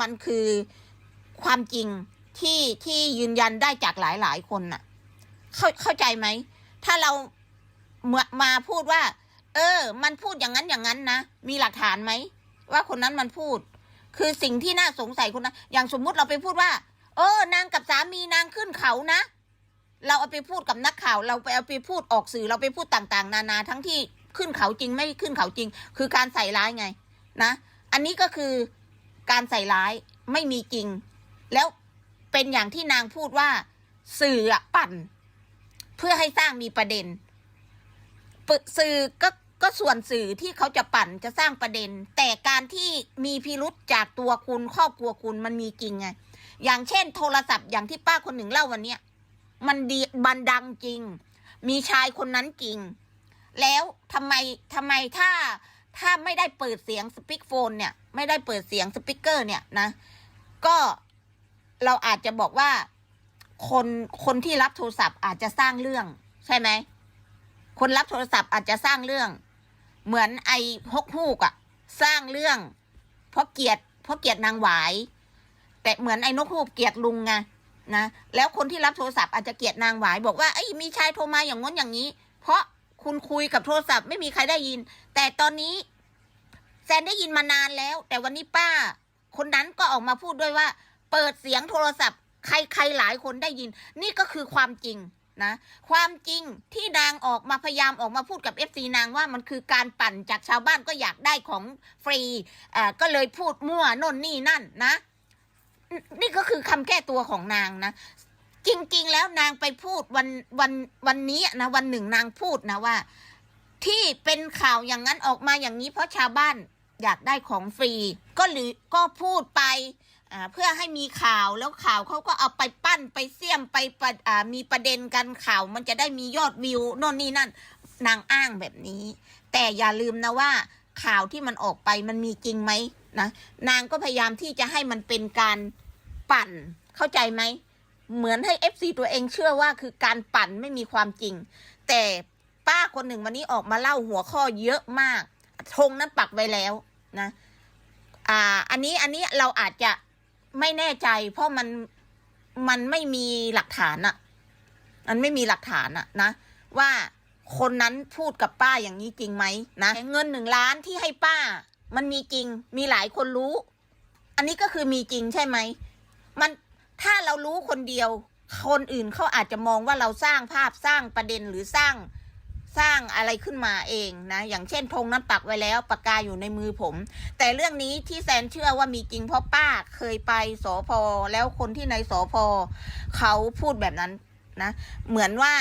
มันคือความจริงที่ที่ยืนยันได้จากหลายหลายคนน่ะ เข้าเข้าใจไหม ถ้าเรามามาพูดว่า เออ มันพูดอย่างนั้นอย่างนั้นนะมีหลักฐานไหมว่าคนนั้นมันพูด คือสิ่งที่น่าสงสัยคนนั้นอย่างสมมุติเราไปพูดว่า เออนางกับสามีนางขึ้นเขานะเราเอาไปพูดกับนักข่าว เราไปเอาไปพูดออกสื่อเราไปพูดต่างๆ นานาทั้งที่ขึ้นเขาจริงไม่ขึ้นเขาจริง คือการใส่ร้ายไง นะ อันนี้ก็คือ การใส่ร้ายไม่มีจริง แล้วเป็นอย่างที่นางพูดว่า สื่อปั่น เพื่อให้สร้างมีประเด็นสื่อก็ก็ส่วนสื่อที่เขาจะปั่นจะสร้างประเด็น แต่การที่มีพิรุษจากตัวคุณครอบครัวคุณมันมีจริงไงอย่างเช่น โทรศัพท์อย่างที่ป้าคนหนึ่งเล่าวันเนี้ยมันดีมันดังจริง มีชายคนนั้นจริง แล้วทำไมทำไมถ้า ถ้าไม่ได้เปิดเสียงสปีกโฟนเนี่ย ไม่ได้เปิดเสียงสปีกเกอร์เนี่ยนะ ก็เราอาจจะบอกว่าคนคนที่รับโทรศัพท์อาจจะสร้างเรื่อง ใช่ไหม คนรับโทรศัพท์อาจจะสร้างเรื่อง เหมือนไอ้ฮกฮูกอะสร้างเรื่อง เพราะเกลียดเพราะเกลียดนางหวาย แต่เหมือนไอ้นกฮูกเกลียดลุงไงนะแล้วคนที่รับโทรศัพท์อาจจะเกลียดนางหวาย บอกว่าไอ้มีชายโทรมาอย่างง้นอย่างนี้ เพราะ คุณคุยกับโทรศัพท์ไม่มีใครได้ยิน แต่ตอนนี้ แซนได้ยินมานานแล้ว แต่วันนี้ป้า คนนั้นก็ออกมาพูดด้วยว่า เปิดเสียงโทรศัพท์ ใครใครหลายคนได้ยิน นี่ก็คือความจริงนะความจริงที่นางออกมาพยายามออกมาพูดกับเอฟซีนางว่ามันคือการปั่นจากชาวบ้านก็อยากได้ของฟรีอ่าก็เลยพูดมั่วน่นนี่นั่นนะ นี่ก็คือคำแก้ตัวของนางนะ จริง ๆ แล้วนางไปพูดวันวันวันนี้นะวันหนึ่งนางพูดนะว่า ที่เป็นข่าวอย่างนั้นออกมาอย่างนี้เพราะชาวบ้านอยากได้ของฟรี ก็หรือก็พูดไปเพื่อให้มีข่าวแล้วข่าวเขาก็เอาไปปั้นไปเสี่ยมไปมีประเด็นกันข่าว มันจะได้มียอดวิวโน่นนี่นั่นนางอ้างแบบนี้ แต่อย่าลืมนะว่าข่าวที่มันออกไปมันมีจริงไหมนะนางก็พยายามที่จะให้มันเป็นการปั่นเข้าใจไหม เหมือนให้ FC ตัวเองเชื่อว่าคือการปั่นไม่มีความจริง แต่ป้าคนหนึ่งวันนี้ออกมาเล่าหัวข้อเยอะมากธงนั้นปักไว้แล้วนะอ่าอันนี้อันนี้เราอาจจะไม่แน่ใจ เพราะมันมันไม่มีหลักฐานอะมันไม่มีหลักฐานอะนะว่าคนนั้นพูดกับป้าอย่างนี้จริงไหมนะเงินหนึ่งล้านที่ให้ป้า มันมีจริง มีหลายคนรู้ อันนี้ก็คือมีจริงใช่ไหมมัน ถ้าเรารู้คนเดียว คนอื่นเขาอาจจะมองว่าเราสร้างภาพสร้างประเด็นหรือสร้างสร้างอะไรขึ้นมาเองนะ อย่างเช่นธงนั้นปักไว้แล้วปากกาอยู่ในมือผม แต่เรื่องนี้ที่แซนเชื่อว่ามีจริงเพราะป้าเคยไปสอพอแล้วคนที่ในสอพอเขาพูดแบบนั้นนะ เหมือนว่า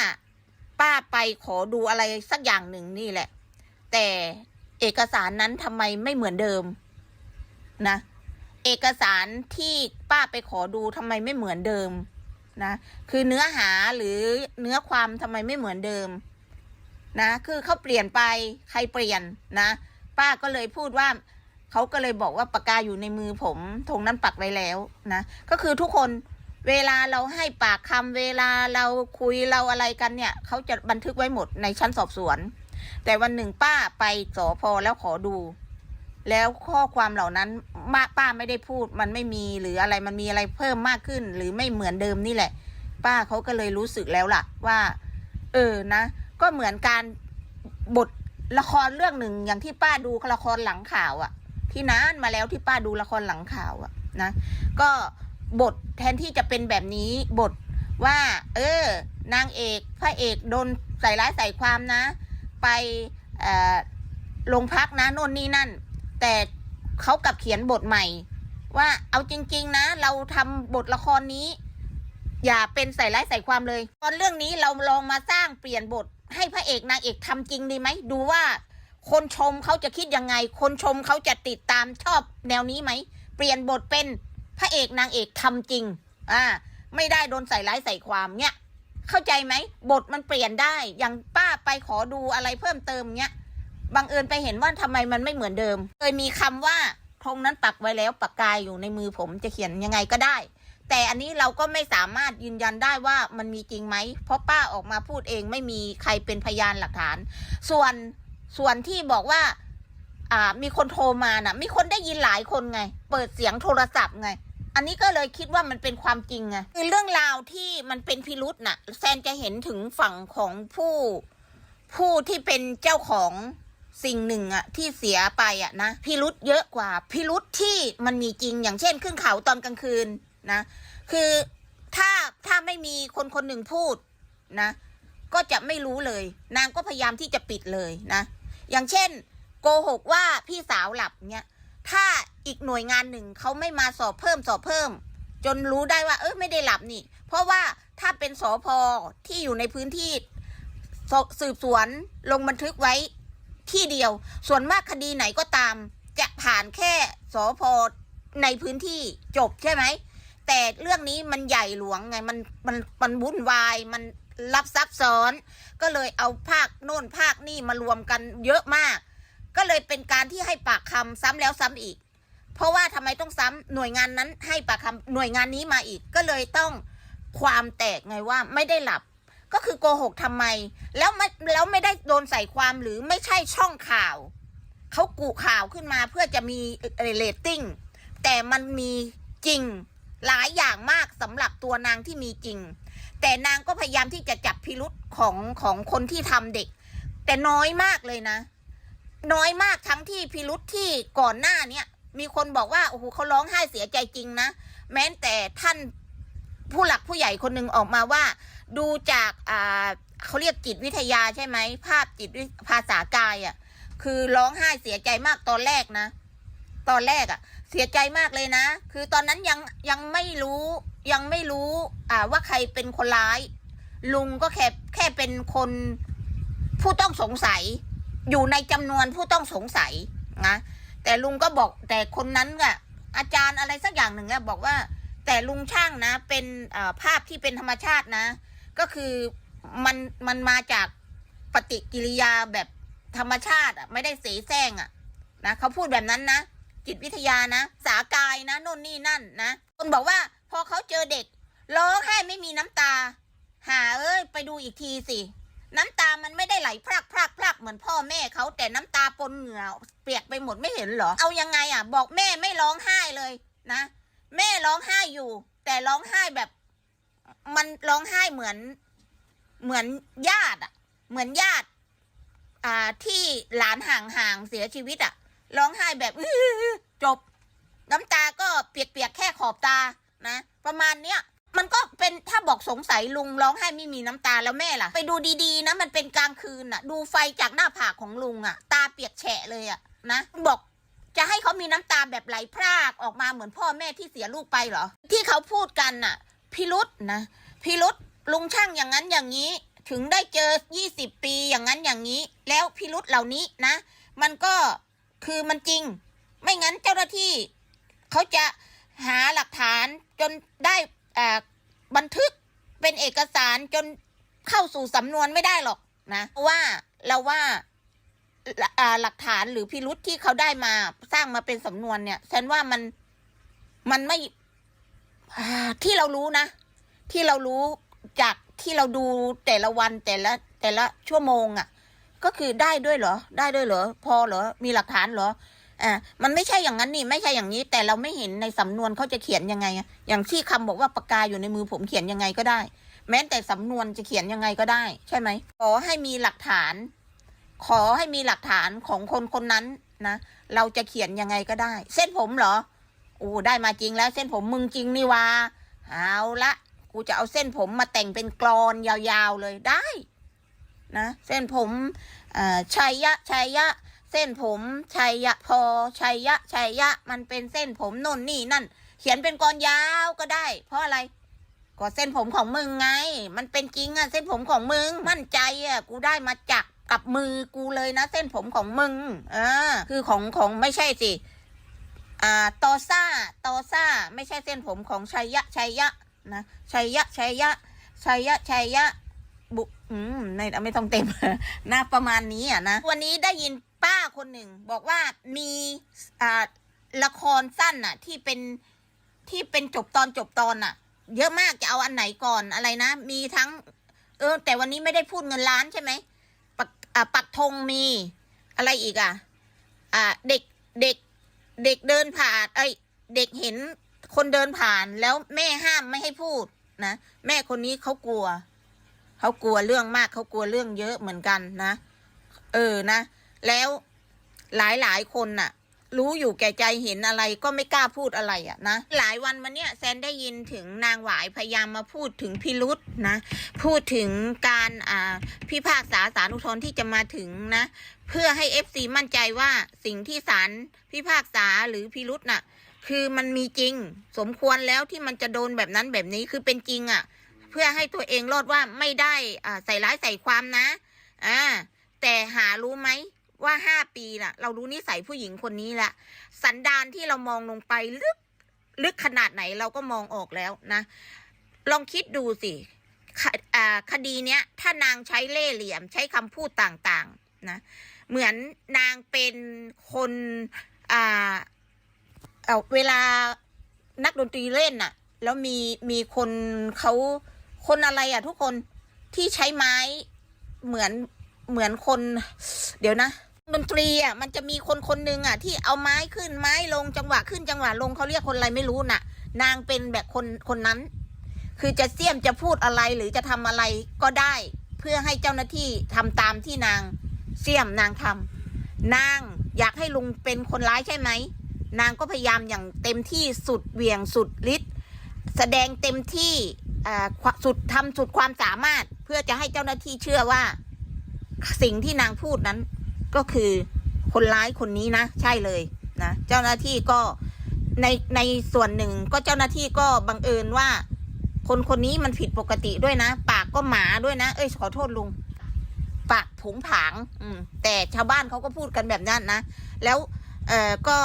ป้าไปขอดูอะไรสักอย่างหนึ่งนี่แหละ แต่เอกสารนั้นทำไมไม่เหมือนเดิมนะ เอกสารที่ป้าไปขอดูทำไมไม่เหมือนเดิมนะ คือเนื้อหาหรือเนื้อความทำไมไม่เหมือนเดิม นะ คือเขาเปลี่ยนไปใครเปลี่ยนนะ ป้าก็เลยพูดว่าเขาก็เลยบอกว่าปากกาอยู่ในมือผมธงนั้นปักไว้แล้วนะ ก็คือทุกคนเวลาเราให้ปากคำเวลาเราคุยเราอะไรกันเนี่ยเขาจะบันทึกไว้หมดในชั้นสอบสวน แต่วันหนึ่งป้าไปสอพอแล้วขอดู แล้วข้อความเหล่านั้นมาป้าไม่ได้พูดมันไม่มีหรืออะไรมันมีอะไรเพิ่มมากขึ้น หรือไม่เหมือนเดิมนี่แหละ ป้าเขาก็เลยรู้สึกแล้วล่ะ ว่า เออนะ ก็เหมือนการบทละครเรื่องหนึ่งอย่างที่ป้าดูละครหลังข่าวอะที่นานมาแล้วที่ป้าดูละครหลังข่าวอะนะก็บทแทนที่จะเป็นแบบนี้บทว่า เออ นางเอกพระเอกโดนใส่ร้ายใส่ความนะ ไปเออโรงพักนะโน่นนี่นั่น แต่เขากลับเขียนบทใหม่ ว่าเอาจริง ๆ นะ เราทำบทละครนี้ อย่าเป็นใส่ร้ายใส่ความเลยตอนเรื่องนี้เราลองมาสร้างเปลี่ยนบท ให้พระเอกนางเอกทำจริงดีไหมดูว่า คนชมเขาจะคิดยังไง คนชมเขาจะติดตามชอบแนวนี้ไหมเปลี่ยนบทเป็นพระเอกนางเอกทำจริงอ่าไม่ได้โดนใส่ร้ายใส่ความเนี่ยเข้าใจไหมบทมันเปลี่ยนได้อย่างป้าไปขอดูอะไรเพิ่มเติมเนี่ย บังเอิญไปเห็นว่าทำไมมันไม่เหมือนเดิม เคยมีคำว่าธงนั้นปักไว้แล้วปากกายอยู่ในมือผมจะเขียนยังไงก็ได้ แต่อันนี้เราก็ไม่สามารถยืนยันได้ว่ามันมีจริงไหม เพราะป้าออกมาพูดเองไม่มีใครเป็นพยานหลักฐาน ส่วนส่วนที่บอกว่าอ่ามีคนโทรมาน่ะ มีคนได้ยินหลายคนไง เปิดเสียงโทรศัพท์ไง อันนี้ก็เลยคิดว่ามันเป็นความจริงไงคือเรื่องราวที่มันเป็นพิรุษน่ะแซนจะเห็นถึงฝั่งของผู้ผู้ที่เป็นเจ้าของ สิ่งหนึ่งอะที่เสียไปอะนะพิรุษเยอะกว่าพิรุษที่มันมีจริงอย่างเช่นขึ้นเขาตอนกลางคืนนะคือถ้าถ้าไม่มีคนคนหนึ่งพูดนะ ก็จะไม่รู้เลย นางก็พยายามที่จะปิดเลยนะ อย่างเช่น โกหกว่าพี่สาวหลับเนี่ยถ้าอีกหน่วยงานหนึ่งเขาไม่มาสอบเพิ่มสอบเพิ่ม จนรู้ได้ว่าเออไม่ได้หลับนี่ เพราะว่าถ้าเป็นสอพอที่อยู่ในพื้นที่สืบสวนลงบันทึกไว้ ที่เดียว ส่วนมากคดีไหนก็ตาม จะผ่านแค่สอพอในพื้นที่จบใช่ไหม แต่เรื่องนี้มันใหญ่หลวงไงมันมันมันวุ่นวายมันรับซับซ้อน ก็เลยเอาภาคโน่นภาคนี่มารวมกันเยอะมาก ก็เลยเป็นการที่ให้ปากคำซ้ำแล้วซ้ำอีก เพราะว่าทำไมต้องซ้ำหน่วยงานนั้นให้ปากคำหน่วยงานนี้มาอีก ก็เลยต้องความแตกไงว่าไม่ได้หลับ ก็คือโกหกทำไม แล้วไม่แล้วไม่ได้โดนใส่ความหรือไม่ใช่ช่องข่าว เขากุข่าวขึ้นมาเพื่อจะมีเรตติ้งแต่มันมีจริงหลายอย่างมากสำหรับตัวนางที่มีจริง แต่นางก็พยายามที่จะจับพิรุษของของคนที่ทำเด็ก แต่น้อยมากเลยนะ น้อยมากทั้งที่พิรุษที่ก่อนหน้าเนี้ยมีคนบอกว่าโอ้โหเขาร้องไห้เสียใจจริงนะแม้แต่ท่านผู้หลักผู้ใหญ่คนหนึ่งออกมาว่า ดูจากอ่าเขาเรียกจิตวิทยาใช่ไหมภาพจิตวิภาษากายอะ่ะ คือร้องไห้เสียใจมากตอนแรกนะ ตอนแรกอะ่ะ เสียใจมากเลยนะ คือตอนนั้นยังยังไม่รู้ยังไม่รู้อ่าว่าใครเป็นคนร้าย ลุงก็แค่แค่เป็นคนผู้ต้องสงสัย อยู่ในจำนวนผู้ต้องสงสัยนะแต่ลุงก็บอกแต่คนนั้นอะอาจารย์อะไรสักอย่างหนึ่งอะบอกว่า แต่ลุงช่างนะ เป็นอ่อภาพที่เป็นธรรมชาตินะ ก็คือมันมันมาจากปฏิกิริยาแบบธรรมชาติอะไม่ได้เสแสร้งอะนะเขาพูดแบบนั้นนะจิตวิทยานะ สากายนะโน่นนี่นั่นนะคนบอกว่าพอเขาเจอเด็กร้องไห้ไม่มีน้ำตา หาเอ้ยไปดูอีกทีสิน้ำตามันไม่ได้ไหลพรากพรากพรากเหมือนพ่อแม่เขาแต่น้ำตาปนเหงื่อเปียกไปหมดไม่เห็นหรอ เอายังไงอะ บอกแม่ไม่ร้องไห้เลยนะ แม่ร้องไห้อยู่ แต่ร้องไห้แบบ มันร้องไห้เหมือนเหมือนญาติอะ เหมือนญาติ อ่าที่หลานห่างๆเสียชีวิตอะ ร้องไห้แบบอื้อจบ น้ำตาก็เปียกๆแค่ขอบตานะประมาณเนี้ยมันก็เป็นถ้าบอกสงสัยลุงร้องไห้ไม่มีน้ำตาแล้วแม่ล่ะ ไปดูดีๆนะมันเป็นกลางคืนน่ะ ดูไฟจากหน้าผากของลุงอะ ตาเปียกแฉะเลยอะนะบอกจะให้เขามีน้ำตาแบบไหลพรากออกมาเหมือนพ่อแม่ที่เสียลูกไปเหรอ ที่เขาพูดกันน่ะ พิรุษนะพิรุษลุงช่างอย่างนั้นอย่างนี้ ถึงได้เจอยี่สิบปีอย่างนั้นอย่างนี้ แล้วพิรุษเหล่านี้นะ มันก็คือมันจริง ไม่งั้นเจ้าหน้าที่ เขาจะหาหลักฐานจนได้บันทึกเป็นเอกสารจนเข้าสู่สำนวนไม่ได้หรอกนะว่าเราว่าหลักฐานหรือพิรุษที่เขาได้มาสร้างมาเป็นสำนวนเนี่ยฉันว่ามันมันไม่ ที่เรารู้นะ ที่เรารู้จากที่เราดูแต่ละวันแต่ละแต่ละชั่วโมงอะ่ะ ก็คือได้ด้วยเหรอ ได้ด้วยเหรอ พอเหรอ มีหลักฐานเหรออ่ามันไม่ใช่อย่างนั้นนี่ ไม่ใช่อย่างนี้ แต่เราไม่เห็นในสำนวนเขาจะเขียนยังไง อย่างที่คำบอกว่าปากกาอยู่ในมือผมเขียนยังไงก็ได้ แม้แต่สำนวนจะเขียนยังไงก็ได้ ใช่ไหม ขอให้มีหลักฐาน ขอให้มีหลักฐานของคนคนนั้นนะ เราจะเขียนยังไงก็ได้ เส้นผมเหรอ อ้ได้มาจริงแล้วเส้นผมมึงจริงนี่วาเอาละกูจะเอาเส้นผมมาแต่งเป็นกรอนยาวๆเลยได้นะเส้นผมชัยยะชัยยะ เส้นผมชัยยะพอชัยยะชัยยะ มันเป็นเส้นผมน่นนี่นั่น เขียนเป็นกรอนยาวก็ได้ เพราะอะไรก็เส้นผมของมึงไง มันเป็นจริงอะเส้นผมของมึง มั่นใจอะกูได้มาจากกับมือกูเลยนะ เส้นผมของมึงเออคือของของไม่ใช่สิ อ่าตอซ่าตอซ่า ไม่ใช่เส้นผมของชัยยะชัยยะนะชัยยะชัยยะชัยยะชัยยะบุอืมไม่ไม่ต้องเต็มนะประมาณนี้อะนะวันนี้ได้ยินป้าคนหนึ่งบอกว่ามีอ่าละครสั้นอะ ที่เป็นที่เป็นจบตอนจบตอนอะ เยอะมากจะเอาอันไหนก่อนอะไรนะ มีทั้ง เออ แต่วันนี้ไม่ได้พูดเงินล้านใช่ไหมปักอ่าปักธงมีอะไรอีกอะ อ่า เด็กเด็ก เด็กเดินผ่านไอยเด็กเห็นคนเดินผ่านแล้วแม่ห้ามไม่ให้พูดนะแม่คนนี้เขากลัวเขากลัวเรื่องมากเขากลัวเรื่องเยอะเหมือนกันนะ เออนะ แล้วหลายหลายๆคนน่ะ รู้อยู่แก่ใจเห็นอะไรก็ไม่กล้าพูดอะไรอะ่ะนะ หลายวันมาเนี้ยแซนได้ยินถึงนางหวายพยายามมาพูดถึงพิรุษนะ พูดถึงการอ่าพิพากษาสารอุทธรณ์ที่จะมาถึงนะ เพื่อให้เอฟซีมั่นใจว่าสิ่งที่ศาลพิพากษาหรือพิรุษน่ะ คือมันมีจริง สมควรแล้วที่มันจะโดนแบบนั้นแบบนี้คือเป็นจริงอะ่ะ เพื่อให้ตัวเองรอดว่าไม่ได้อ่าใส่ร้ายใส่ความนะอ่าแต่หารู้ไหม ว่าห้าปีน่ะ เรารู้นิสัยผู้หญิงคนนี้ละสันดานที่เรามองลงไปลึกลึกขนาดไหนเราก็มองออกแล้วนะ ลองคิดดูสิคดีเนี้ย ถ้านางใช้เล่ห์เหลี่ยมใช้คำพูดต่างๆ นะ เหมือนนางเป็นคนอ่าเอาเวลานักดนตรีเล่นน่ะ แล้วมีมีคนเขาคนอะไรอะทุกคนที่ใช้ไม้เหมือนเหมือนคน เดี๋ยวนะ ดนตรีอะมันจะมีคนคนหนึ่งอะ ที่เอาไม้ขึ้นไม้ลงจังหวะขึ้นจังหวะลงเขาเรียกคนอะไรไม่รู้น่ะ นางเป็นแบบคนคนนั้น คือจะเสี่ยมจะพูดอะไรหรือจะทำอะไรก็ได้ เพื่อให้เจ้าหน้าที่ทำตามที่นางเสี่ยมนางทำนางอยากให้ลุงเป็นคนร้ายใช่ไหมนางก็พยายามอย่างเต็มที่สุดเหวี่ยงสุดฤทธิ์แสดงเต็มที่สุดทำสุดความสามารถ เพื่อจะให้เจ้าหน้าที่เชื่อว่า สิ่งที่นางพูดนั้น ก็คือคนร้ายคนนี้นะ ใช่เลยนะเจ้าหน้าที่ก็ในในส่วนหนึ่งก็เจ้าหน้าที่ก็บังเอิญว่า คนคนนี้มันผิดปกติด้วยนะ ปากก็หมาด้วยนะ เอ้ยขอโทษลุงปากผงผาง อืม แต่ชาวบ้านเขาก็พูดกันแบบนั้นนะ แล้วเอ่อก็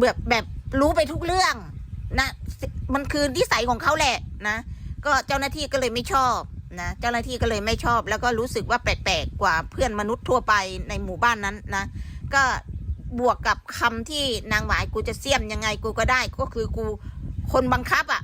แบบแบบรู้ไปทุกเรื่องนะ มันคือนิสัยของเขาแหละนะ ก็เจ้าหน้าที่ก็เลยไม่ชอบ นะเจ้าหน้าที่ก็เลยไม่ชอบ แล้วก็รู้สึกว่าแปลกๆกว่าเพื่อนมนุษย์ทั่วไปในหมู่บ้านนั้นนะก็บวกกับคำที่นางหวายกูจะเสี่ยมยังไงกูก็ได้ ก็คือกูคนบังคับอะ่ะ